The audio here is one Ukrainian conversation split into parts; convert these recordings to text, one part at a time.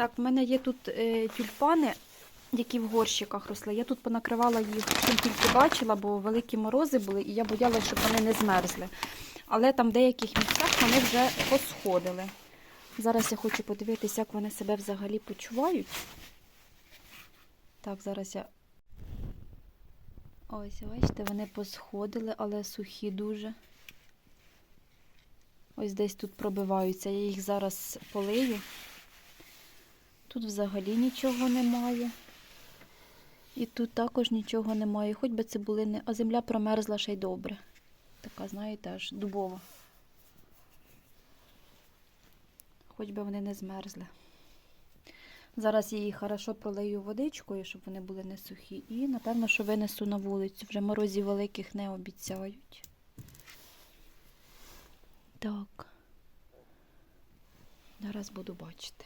Так, в мене є тут е, тюльпани, які в горщиках росли. Я тут понакривала їх, чим тільки бачила, бо великі морози були, і я боялася, щоб вони не змерзли. Але там в деяких місцях вони вже посходили. Зараз я хочу подивитися, як вони себе взагалі почувають. Так, зараз я. Ось, бачите, вони посходили, але сухі дуже. Ось десь тут пробиваються. Я їх зараз полию. Тут взагалі нічого немає. І тут також нічого немає. Хоч би цибулини, а земля промерзла ще й добре. Така, знаєте, аж дубова. Хоч би вони не змерзли. Зараз я їх хорошо пролию водичкою, щоб вони були не сухі. І, напевно, що винесу на вулицю. Вже морозів великих не обіцяють. Так. Зараз буду бачити.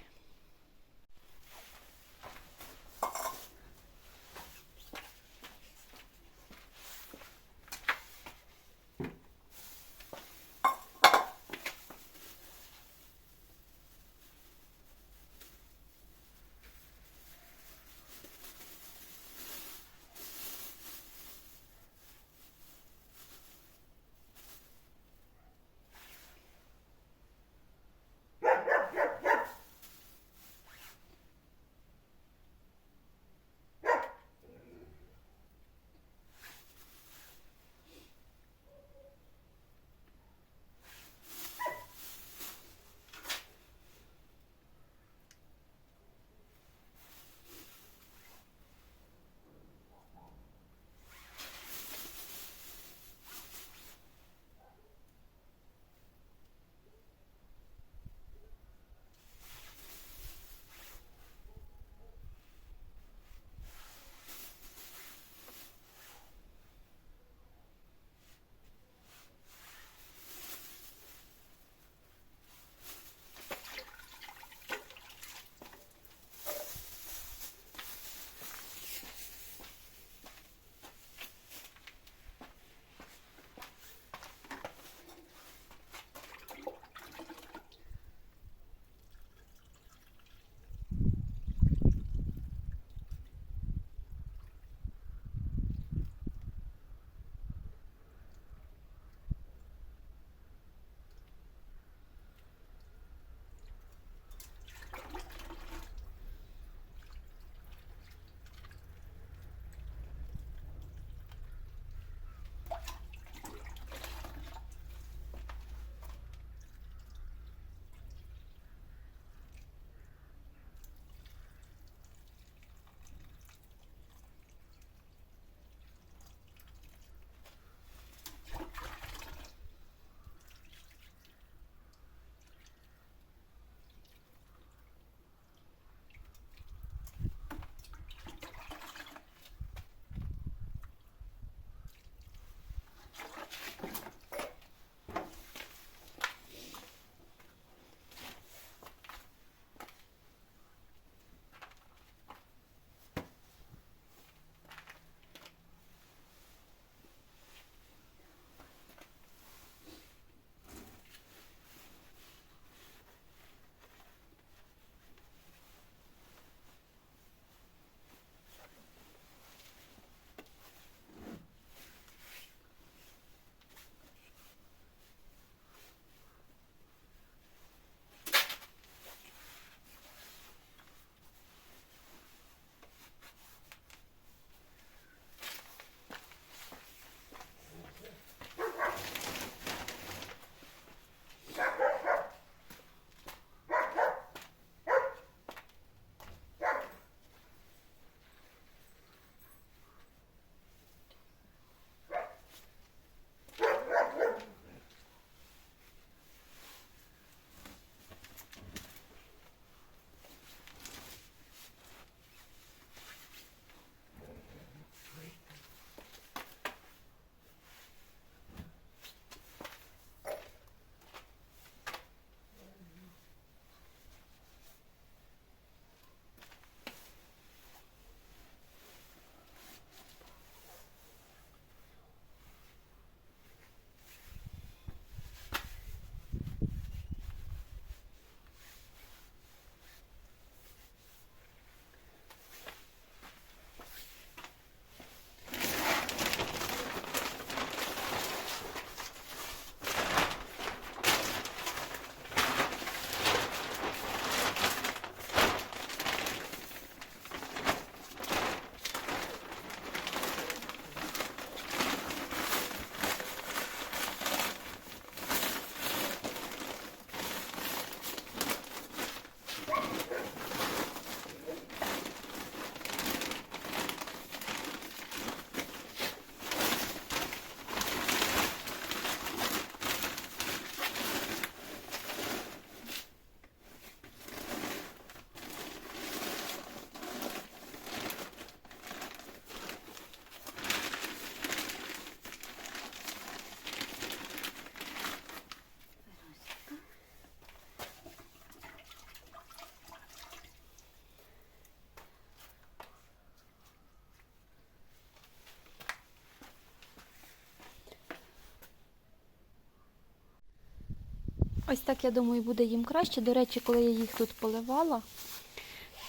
Ось так, я думаю, буде їм краще. До речі, коли я їх тут поливала,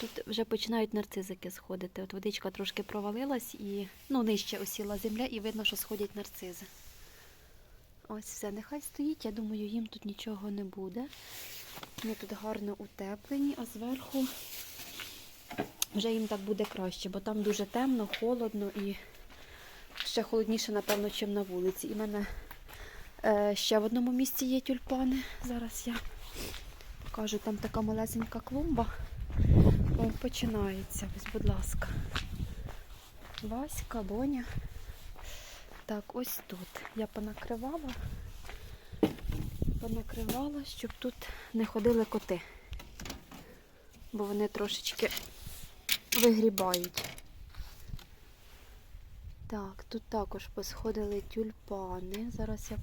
тут вже починають нарцизики сходити. От водичка трошки провалилась і ну, нижче осіла земля, і видно, що сходять нарцизи. Ось все, нехай стоїть. Я думаю, їм тут нічого не буде. Вони тут гарно утеплені, а зверху вже їм так буде краще, бо там дуже темно, холодно і ще холодніше, напевно, ніж на вулиці. І мене ще в одному місці є тюльпани. Зараз я покажу, там така малесенька клумба. Починається. Ось, будь ласка. Васька, Боня. Так, ось тут. Я понакривала. Понакривала, щоб тут не ходили коти. Бо вони трошечки вигрібають. Так, тут також посходили тюльпани. Зараз я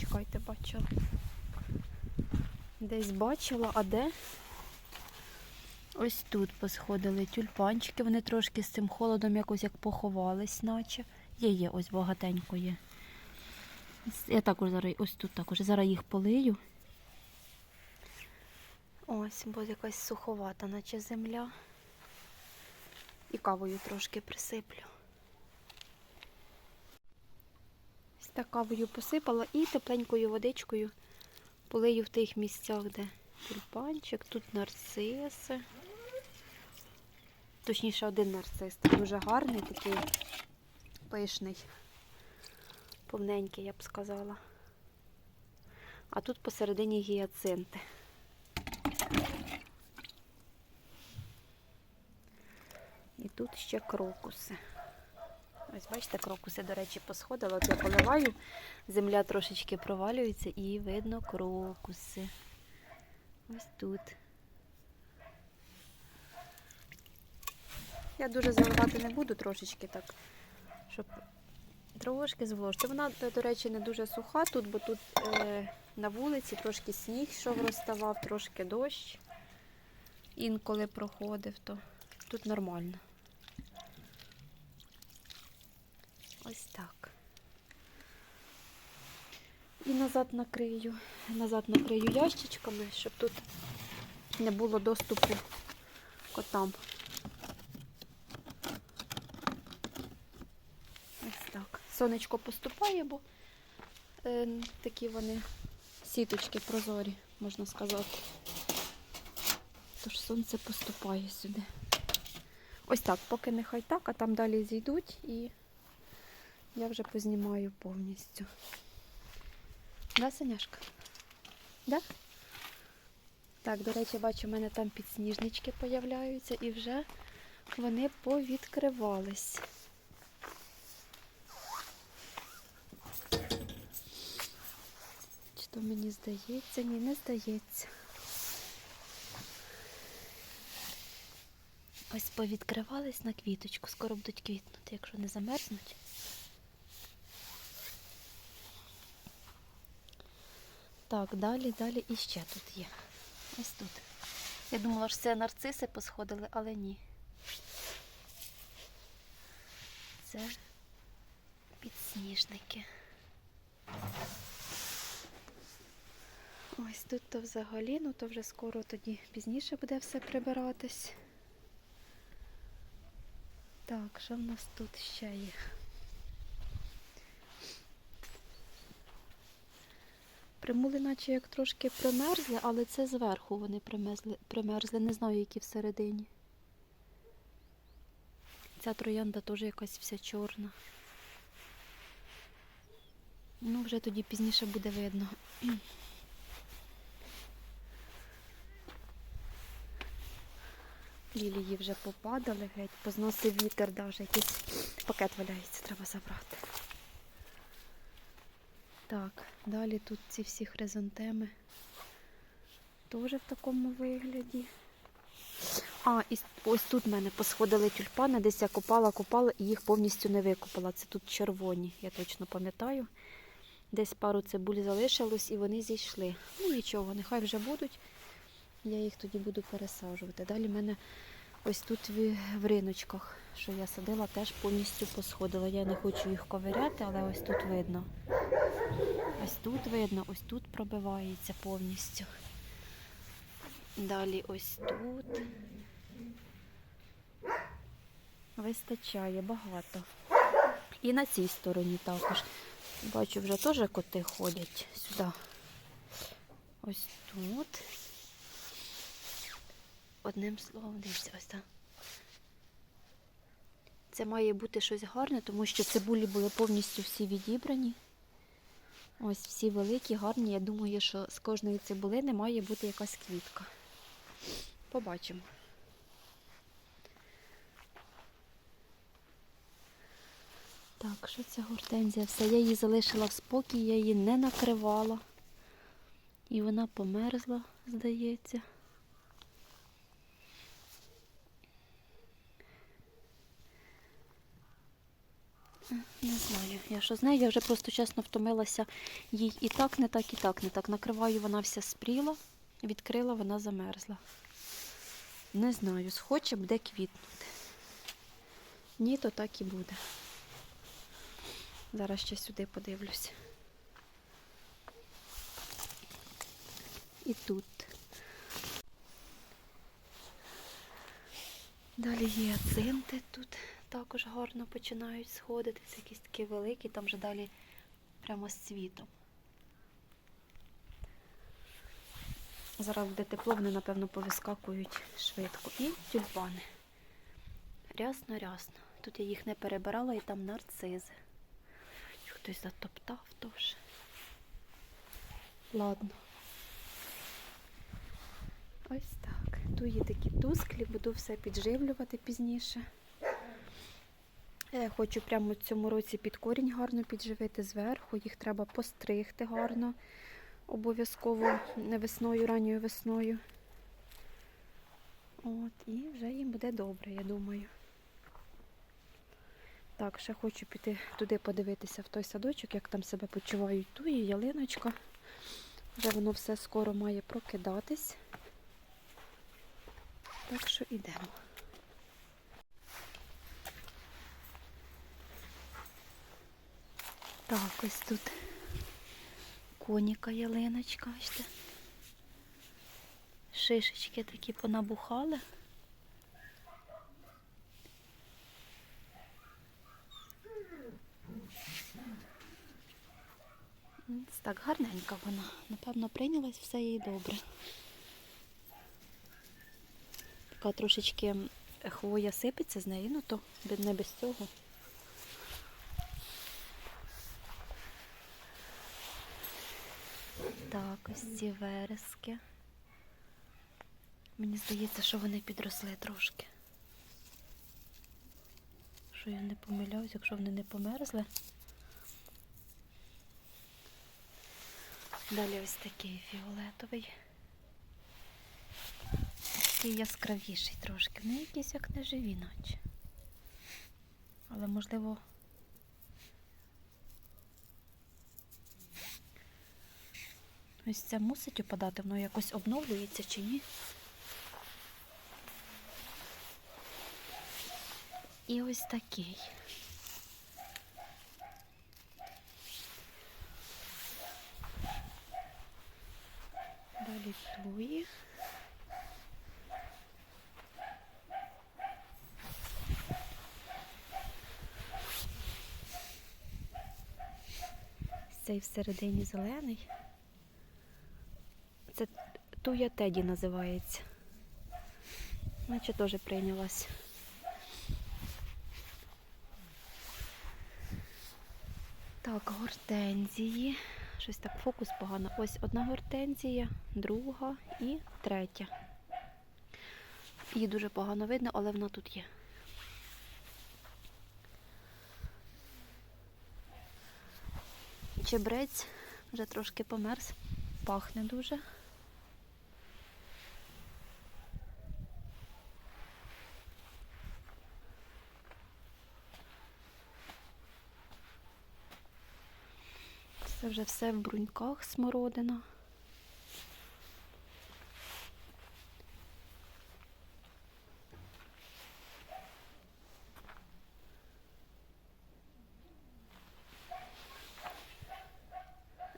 чекайте, бачила. Десь бачила, а де? Ось тут посходили тюльпанчики. Вони трошки з цим холодом якось як поховались, наче. Є, є, ось багатенько є. Я також зараз ось тут також. Зараз їх полию. Ось, бо якась суховата, наче земля. І кавою трошки присиплю. Так кавою посипала і тепленькою водичкою полию в тих місцях, де тюльпанчик, тут нарциси. Точніше, один нарцис. Дуже гарний, такий пишний, повненький, я б сказала. А тут посередині гіацинти. І тут ще крокуси. Ось бачите, крокуси, до речі, посходила. От я поливаю, земля трошечки провалюється і видно крокуси. Ось тут. Я дуже заливати не буду, трошечки так, щоб трошки зволожити. Вона, до речі, не дуже суха тут, бо тут е, на вулиці трошки сніг йшов, розставав, трошки дощ. Інколи проходив, то тут нормально. Ось так. І назад накрию, назад накрию ящичками, щоб тут не було доступу котам. Ось так. Сонечко поступає, бо е, такі вони сіточки прозорі, можна сказати. Тож сонце поступає сюди. Ось так, поки нехай так, а там далі зійдуть і я вже познімаю повністю. Да, Саняшка? Да? Так, до речі, бачу, у мене там підсніжнички появляються і вже вони повідкривались. Чи то мені здається? Ні, не здається. Ось повідкривались на квіточку, скоро будуть квітнути, якщо не замерзнуть. Так, далі, далі і ще тут є. Ось тут. Я думала, що це нарциси посходили, але ні. Це підсніжники. Ось тут то взагалі, ну то вже скоро тоді пізніше буде все прибиратись. Так, що в нас тут ще є? Примули наче як трошки примерзли, але це зверху вони примерзли, примерзли. Не знаю, які всередині. Ця троянда теж якась вся чорна. Ну, вже тоді пізніше буде видно. Лілії вже попадали геть, позносив вітер, навіть якийсь пакет валяється, треба забрати. Так, далі тут ці всі хризантеми теж в такому вигляді. А, і ось тут в мене посходили тюльпани, десь я копала, копала і їх повністю не викопала. Це тут червоні, я точно пам'ятаю. Десь пару цибуль залишилось і вони зійшли. Ну нічого, нехай вже будуть. Я їх тоді буду пересаджувати. Далі в мене Ось тут в, в риночках, що я садила, теж повністю посходила. Я не хочу їх ковиряти, але ось тут видно. Ось тут видно, ось тут пробивається повністю. Далі ось тут. Вистачає багато. І на цій стороні також. Бачу, вже теж коти ходять сюди. Ось тут. Одним словом, дивіться, ось так. Це має бути щось гарне, тому що цибулі були повністю всі відібрані. Ось всі великі, гарні. Я думаю, що з кожної цибулини має бути якась квітка. Побачимо. Так, що це гортензія? Все, я її залишила в спокій, я її не накривала. І вона померзла, здається. Не знаю, я що з нею, я вже просто чесно втомилася їй і так, не так, і так, не так. Накриваю, вона вся спріла, відкрила, вона замерзла. Не знаю, схоче буде квітнути. Ні, то так і буде. Зараз ще сюди подивлюся. І тут. Далі гіацинти тут також гарно починають сходитися, якісь такі великі, там вже далі прямо з цвітом. Зараз буде тепло, вони, напевно, повискакують швидко. І тюльпани. Рясно-рясно. Тут я їх не перебирала і там нарцизи. Хтось затоптав теж. Ладно. Ось так. Туї такі тусклі, буду все підживлювати пізніше. Я хочу прямо в цьому році під корінь гарно підживити зверху. Їх треба постригти гарно. Обов'язково не весною, ранньою весною. От, і вже їм буде добре, я думаю. Так, ще хочу піти туди подивитися в той садочок, як там себе почувають туї, ялиночка. Вже воно все скоро має прокидатись. Так що йдемо. Так, ось тут коніка ялиночка, бачите. Шишечки такі понабухали. Так, гарненька вона. Напевно, прийнялась все їй добре. Така трошечки хвоя сипеться з неї, ну то не без цього. Так, ось ці верески. Мені здається, що вони підросли трошки. Що я не помиляюсь, якщо вони не померзли. Далі ось такий фіолетовий. Такий яскравіший трошки. Вони якісь як неживі, наче. Але можливо. Ось це мусить опадати, воно якось обновлюється чи ні. І ось такий. Далі туї. Цей всередині зелений. Туя Теді називається. Наче теж прийнялась. Так, гортензії. Щось так фокус погано. Ось одна гортензія, друга і третя. Її дуже погано видно, але вона тут є. Чебрець вже трошки померз, пахне дуже. Це вже все в бруньках смородина.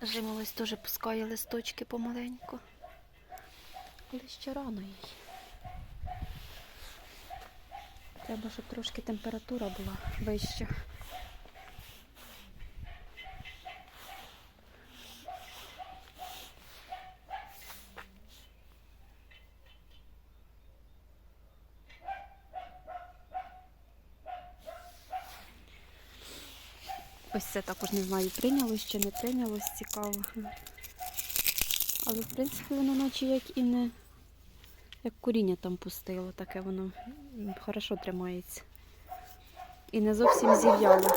Жимолось теж пускає листочки помаленьку, але ще рано їй. Треба, щоб трошки температура була вища. Ось це також не знаю, прийнялось чи не прийнялось, цікаво. Але в принципі воно наче як і не як коріння там пустило, таке воно хорошо тримається. І не зовсім зів'яло.